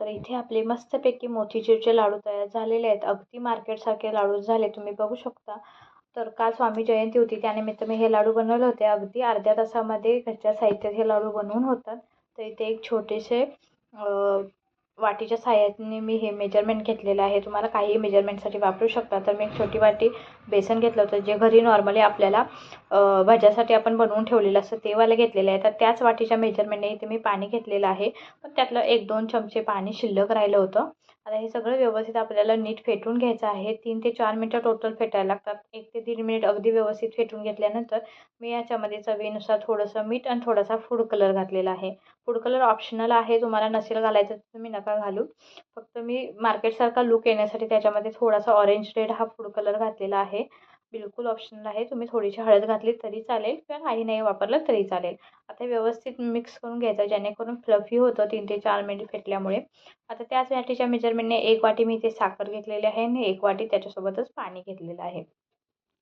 तर इथे आपले मस्तपैकी मोतीचूरचे लाडू तयार झालेले आहेत. अगदी मार्केटसारखे लाडू झाले तुम्ही बघू शकता. तर काल स्वामी जयंती होती त्यानिमित्त मी हे लाडू बनवले होते. अगदी अर्ध्या तासामध्ये घरच्या साहित्यात हे लाडू बनवून होतात. तर इथे एक छोटेसे वाटीच्या साह्याने मी हे मेजरमेंट घेतलेलं आहे. तुम्हाला काहीही मेजरमेंटसाठी वापरू शकता. तर मी एक छोटी वाटी बेसन घेतलं होतं जे घरी नॉर्मली आपल्याला भाज्यासाठी आपण बनवून ठेवलेलं असतं तेवाला घेतलेलं आहे. तर त्याच वाटीच्या मेजरमेंटने इथे मी पाणी घेतलेलं आहे. पण त्यातलं एक दोन चमचे पाणी शिल्लक राहिलं होतं. आता हे सगळं व्यवस्थित आपल्याला नीट फेटून घ्यायचं आहे. तीन ते चार मिनटं टोटल फेटायला लागतात. एक ते दीड मिनिट अगदी व्यवस्थित फेटून घेतल्यानंतर मी याच्यामध्ये चवीनुसार थोडंसं मीठ आणि थोडासा फूड कलर घातलेला आहे. फूड कलर ऑप्शनल आहे. तुम्हाला नसेल घालायचं तर तुम्ही नका घालू. फक्त मी मार्केटसारखा लुक येण्यासाठी त्याच्यामध्ये थोडासा ऑरेंज रेड हा फूड कलर घातलेला आहे. बिलकुल ऑप्शनल आहे. तुम्ही थोडीशी हळद घातली तरी चालेल किंवा काही नाही वापरलं तरी चालेल. आता व्यवस्थित मिक्स करून घ्यायचं जेणेकरून फ्लफी होतं तीन ते चार मिनिट फेटल्यामुळे. आता त्याच वाटीच्या मेजरमेंटने एक वाटी मी इथे साखर घेतलेली आहे आणि एक वाटी त्याच्यासोबतच पाणी घेतलेलं आहे.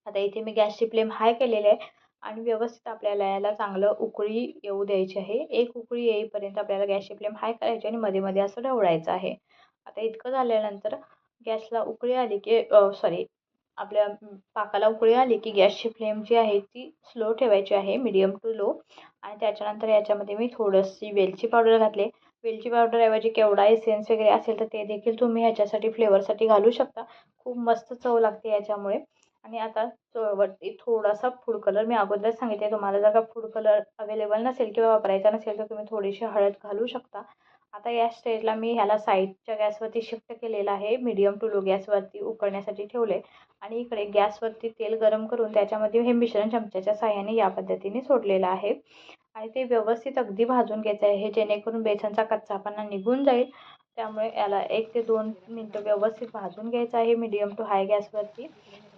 आता इथे मी गॅसची फ्लेम हाय केलेली आहे. आणि व्यवस्थित आपल्याला याला चांगलं उकळी येऊ द्यायची आहे. एक उकळी येईपर्यंत आपल्याला गॅसची फ्लेम हाय करायची आणि मध्ये मध्ये असं ढवळायचं आहे. आता इतकं झाल्यानंतर गॅसला उकळी आली की सॉरी आपल्या पाकाला उकळी आली की गॅसची फ्लेम जी आहे ती स्लो ठेवायची आहे मीडियम टू लो आणि त्याच्यानंतर याच्यामध्ये मी थोडीशी वेलची पावडर घातले. वेलची पावडरऐवजी केवढा एसेन्स वगैरे असेल तर ते देखील तुम्ही ह्याच्यासाठी फ्लेवरसाठी घालू शकता. खूप मस्त चव लागते याच्यामुळे. आणि आता वरती थोडासा फूड कलर मी अगोदरच सांगितले तुम्हाला जर का फूड कलर अवेलेबल नसेल किंवा वापरायचा नसेल तर तुम्ही थोडीशी हळद घालू शकता. आता या स्टेजला मी ह्याला साईडच्या गॅसवरती शिफ्ट केलेलं आहे. मीडियम टू लो गॅसवरती उकळण्यासाठी ठेवले आणि इकडे गॅसवरती तेल गरम करून त्याच्यामध्ये हे मिश्रण चमच्याच्या साह्याने या पद्धतीने सोडलेलं आहे. आणि ते व्यवस्थित अगदी भाजून घ्यायचं आहे. हे जेणेकरून बेसनचा कच्चापणा निघून जाईल. त्यामुळे याला एक ते दोन मिनटं व्यवस्थित भाजून घ्यायचं आहे मीडियम टू हाय गॅसवरती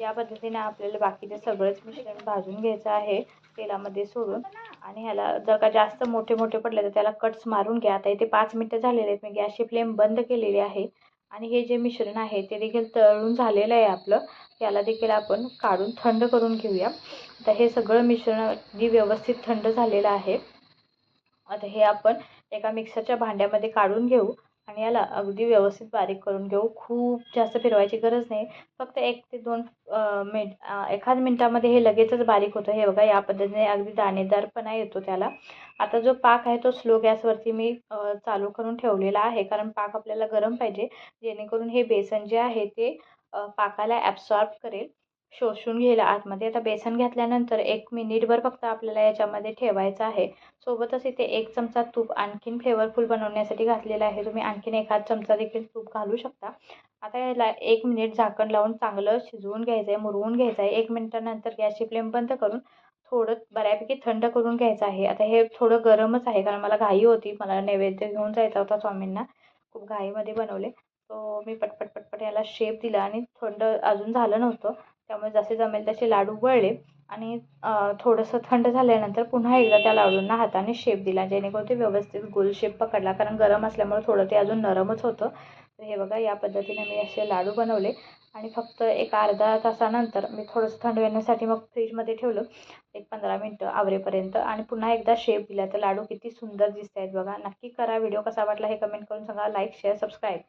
या पद्धतीने आपल्याला बाकीचे सगळंच मिश्रण भाजून घ्यायचं आहे तेलामध्ये सोडून. आणि ह्याला जर का जास्त मोठे मोठे पडले तर त्याला कट्स मारून घ्या. आता इथे पाच मिनटं झालेले आहेत. मी गॅसची फ्लेम बंद केलेली आहे. आणि हे जे मिश्रण आहे ते देखील तळून झालेलं आहे आपलं. याला देखील आपण काढून थंड करून घेऊया. आता हे सगळं मिश्रण अगदी व्यवस्थित थंड झालेलं आहे. आता हे आपण एका मिक्सरच्या भांड्यामध्ये काढून घेऊ. आणि याला अगदी व्यवस्थित बारीक करून घेऊ. खूप जास्त फिरवायची गरज नाही. फक्त एक ते दोन मिनिट एखाद मिनटामध्ये हे लगेचच बारीक होतं. हे बघा या पद्धतीने अगदी दाणेदारपणा येतो त्याला. आता जो पाक आहे तो स्लो गॅसवरती मी चालू करून ठेवलेला आहे. कारण पाक आपल्याला गरम पाहिजे. जेणेकरून हे बेसन जे आहे ते पाकाला ॲब्सॉर्ब करेल. शोषून घ्यायला आतमध्ये. आता बेसन घातल्यानंतर एक मिनिटभर फक्त आपल्याला याच्यामध्ये ठेवायचं आहे. सोबतच इथे एक चमचा तूप आणखीन फ्लेवरफुल बनवण्यासाठी घातलेला आहे. तुम्ही आणखीन एखाद चमचा देखील तूप घालू शकता. आता याला एक मिनिट झाकण लावून चांगलं शिजवून घ्यायचं आहे मुरवून घ्यायचं आहे एक मिनिटानंतर गॅसची फ्लेम बंद करून थोडं बऱ्यापैकी थंड करून घ्यायचं आहे. आता हे थोडं गरमच आहे कारण मला घाई होती. मला नैवेद्य घेऊन जायचा होता स्वामींना. खूप घाईमध्ये बनवले. तो मी पटपट पटपट याला शेप दिला आणि थंड अजून झालं नव्हतं. त्यामुळे जसे जमेल तसे लाडू वळले आणि थोडंसं थंड झाल्यानंतर पुन्हा एकदा त्या लाडूंना हाताने शेप दिला जेणेकरून ते व्यवस्थित गोल शेप पकडला. कारण गरम असल्यामुळे थोडं ते अजून नरमच होतं. तर हे बघा या पद्धतीने मी असे लाडू बनवले. आणि फक्त एक अर्धा तासानंतर मी थोडंसं थंड येण्यासाठी मग फ्रीजमध्ये ठेवलं. एक पंधरा मिनटं आवरेपर्यंत. आणि पुन्हा एकदा शेप दिला. तर लाडू किती सुंदर दिसत आहेत बघा. नक्की करा. व्हिडिओ कसा वाटला हे कमेंट करून सांगा. Like share subscribe